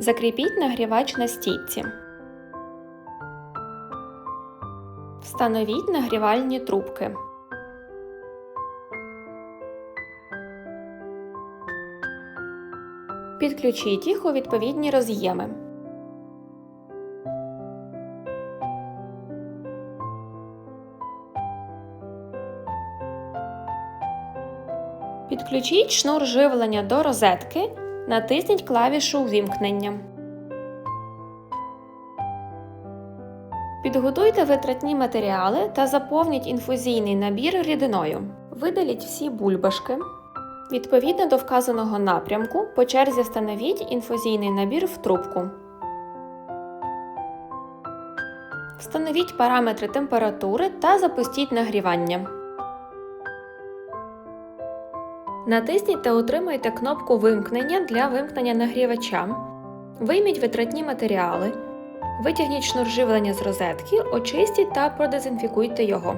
Закріпіть нагрівач на стійці. Встановіть нагрівальні трубки. Підключіть їх у відповідні роз'єми. Підключіть шнур живлення до розетки. Натисніть клавішу Ввімкнення. Підготуйте витратні матеріали та заповніть інфузійний набір рідиною. Видаліть всі бульбашки. Відповідно до вказаного напрямку, по черзі встановіть інфузійний набір в трубку. Встановіть параметри температури та запустіть нагрівання. Натисніть та утримайте кнопку вимкнення для вимкнення нагрівача. Вийміть витратні матеріали. Витягніть шнур живлення з розетки, очистіть та продезінфікуйте його.